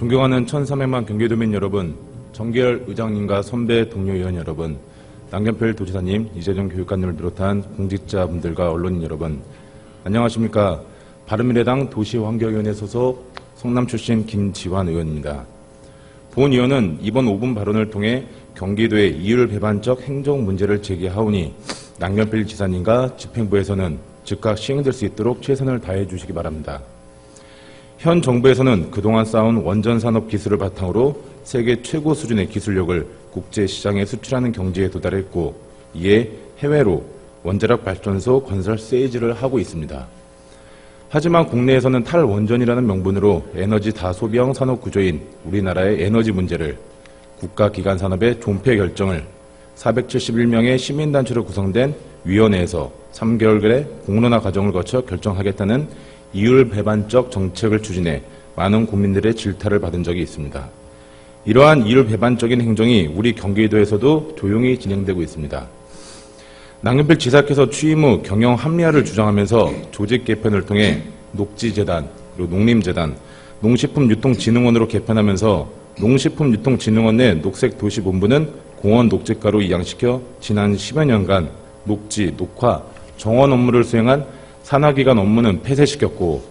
존경하는 1300만 경기도민 여러분, 정계열 의장님과 선배 동료 의원 여러분, 남경필 도지사님, 이재정 교육관님을 비롯한 공직자분들과 언론인 여러분, 안녕하십니까. 바른미래당 도시환경위원회 소속 성남 출신 김지환 의원입니다. 본 의원은 이번 5분 발언을 통해 경기도의 이율 배반적 행정 문제를 제기하오니 남경필 지사님과 집행부에서는 즉각 시행될 수 있도록 최선을 다해 주시기 바랍니다. 현 정부에서는 그동안 쌓은 원전 산업 기술을 바탕으로 세계 최고 수준의 기술력을 국제 시장에 수출하는 경지에 도달했고 이에 해외로 원자력 발전소 건설 세이즈를 하고 있습니다. 하지만 국내에서는 탈원전이라는 명분으로 에너지 다소비형 산업 구조인 우리나라의 에너지 문제를 국가기관 산업의 존폐 결정을 471명의 시민단체로 구성된 위원회에서 3개월간의 공론화 과정을 거쳐 결정하겠다는 이율 배반적 정책을 추진해 많은 국민들의 질타를 받은 적이 있습니다. 이러한 이율 배반적인 행정이 우리 경기도에서도 조용히 진행되고 있습니다. 남경필 지사께서 취임 후 경영 합리화를 주장하면서 조직 개편을 통해 녹지재단, 그리고 농림재단, 농식품유통진흥원으로 개편하면서 농식품유통진흥원 내 녹색도시본부는 공원 녹지가로 이양시켜 지난 10여 년간 녹지, 녹화, 정원 업무를 수행한 산하기관 업무는 폐쇄시켰고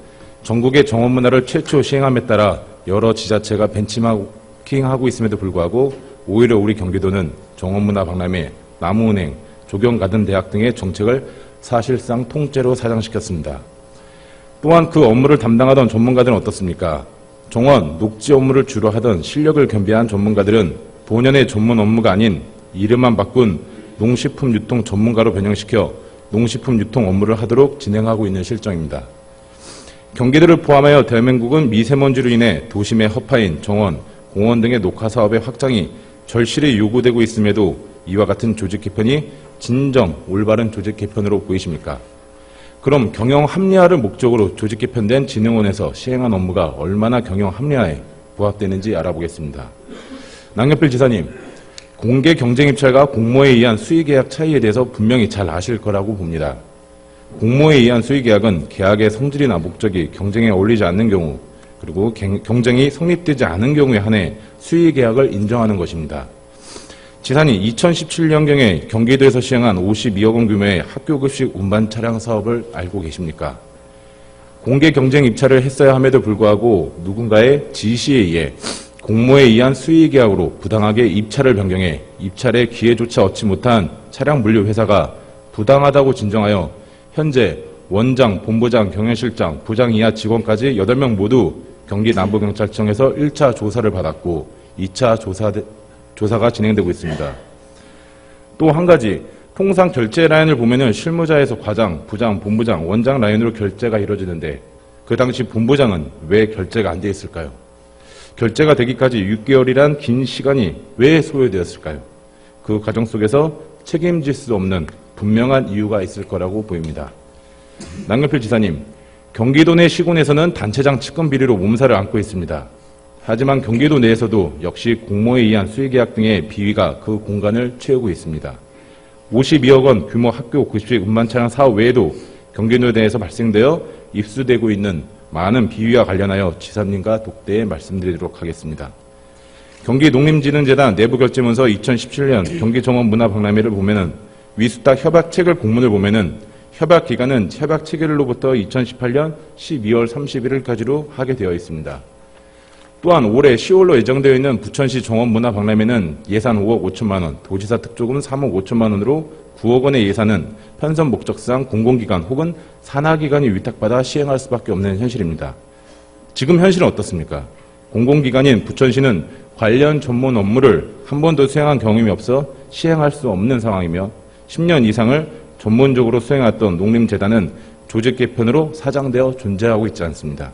전국의 정원 문화를 최초 시행함에 따라 여러 지자체가 벤치마킹하고 있음에도 불구하고 오히려 우리 경기도는 정원 문화 박람회, 나무은행, 조경가든대학 등의 정책을 사실상 통째로 사장시켰습니다. 또한 그 업무를 담당하던 전문가들은 어떻습니까? 정원, 녹지 업무를 주로 하던 실력을 겸비한 전문가들은 본연의 전문 업무가 아닌 이름만 바꾼 농식품 유통 전문가로 변형시켜 농식품 유통 업무를 하도록 진행하고 있는 실정입니다. 경기도를 포함하여 대한민국은 미세먼지로 인해 도심의 허파인 정원, 공원 등의 녹화 사업의 확장이 절실히 요구되고 있음에도 이와 같은 조직 개편이 진정 올바른 조직 개편으로 보이십니까? 그럼 경영 합리화를 목적으로 조직 개편된 진흥원에서 시행한 업무가 얼마나 경영 합리화에 부합되는지 알아보겠습니다. 남경필 지사님, 공개 경쟁 입찰과 공모에 의한 수의 계약 차이에 대해서 분명히 잘 아실 거라고 봅니다. 공모에 의한 수의 계약은 계약의 성질이나 목적이 경쟁에 어울리지 않는 경우, 그리고 경쟁이 성립되지 않은 경우에 한해 수의 계약을 인정하는 것입니다. 지사님, 2017년경에 경기도에서 시행한 52억 원 규모의 학교급식 운반 차량 사업을 알고 계십니까? 공개 경쟁 입찰을 했어야 함에도 불구하고 누군가의 지시에 의해 공모에 의한 수의 계약으로 부당하게 입찰을 변경해 입찰의 기회조차 얻지 못한 차량 물류 회사가 부당하다고 진정하여 현재 원장, 본부장, 경영실장, 부장 이하 직원까지 8명 모두 경기 남부경찰청에서 1차 조사를 받았고 2차 조사, 조사가 진행되고 있습니다. 또 한 가지 통상 결제 라인을 보면은 실무자에서 과장, 부장, 본부장, 원장 라인으로 결제가 이루어지는데 그 당시 본부장은 왜 결제가 안 돼 있을까요? 결제가 되기까지 6개월이란 긴 시간이 왜 소요되었을까요? 그 과정 속에서 책임질 수 없는 분명한 이유가 있을 거라고 보입니다. 남경필 지사님, 경기도 내 시군에서는 단체장 측근 비리로 몸살을 앓고 있습니다. 하지만 경기도 내에서도 역시 공모에 의한 수의계약 등의 비위가 그 공간을 채우고 있습니다. 52억 원 규모 학교 급식 운반 차량 사업 외에도 경기도 내에서 발생되어 입수되고 있는 많은 비위와 관련하여 지사님과 독대에 말씀드리도록 하겠습니다. 경기 농림진흥재단 내부결제문서 2017년 경기 정원 문화박람회를 보면은 위수탁 협약체결 공문을 보면은 협약 기간은 협약 체결로부터 2018년 12월 31일까지로 하게 되어 있습니다. 또한 올해 10월로 예정되어 있는 부천시 정원문화박람회는 예산 5억 5천만 원, 도지사 특조금 3억 5천만 원으로 9억 원의 예산은 편성 목적상 공공기관 혹은 산하기관이 위탁받아 시행할 수밖에 없는 현실입니다. 지금 현실은 어떻습니까? 공공기관인 부천시는 관련 전문 업무를 한 번도 수행한 경험이 없어 시행할 수 없는 상황이며 10년 이상을 전문적으로 수행했던 농림재단은 조직 개편으로 사장되어 존재하고 있지 않습니다.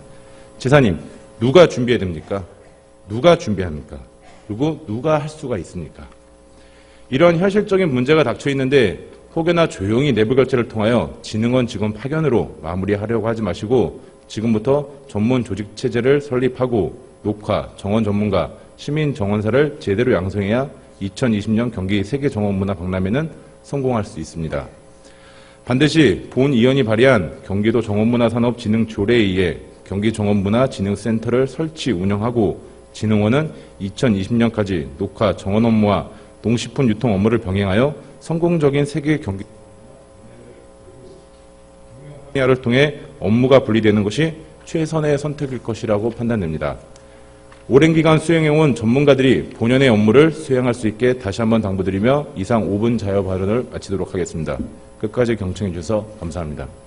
지사님, 누가 준비해야 됩니까? 누가 준비합니까? 그리고 누가 할 수가 있습니까? 이런 현실적인 문제가 닥쳐 있는데 혹여나 조용히 내부 결제를 통하여 진흥원 직원 파견으로 마무리하려고 하지 마시고 지금부터 전문 조직 체제를 설립하고 녹화, 정원 전문가, 시민 정원사를 제대로 양성해야 2020년 경기 세계 정원 문화 박람회는 성공할 수 있습니다. 반드시 본 의원이 발의한 경기도 정원문화산업진흥 조례에 의해 경기정원문화진흥센터를 설치 운영하고 진흥원은 2020년까지 녹화, 정원 업무와 농식품 유통 업무를 병행하여 성공적인 세계 경기 를 통해 업무가 분리되는 것이 최선의 선택일 것이라고 판단됩니다. 오랜 기간 수행해온 전문가들이 본연의 업무를 수행할 수 있게 다시 한번 당부드리며 이상 5분 자유 발언을 마치도록 하겠습니다. 끝까지 경청해 주셔서 감사합니다.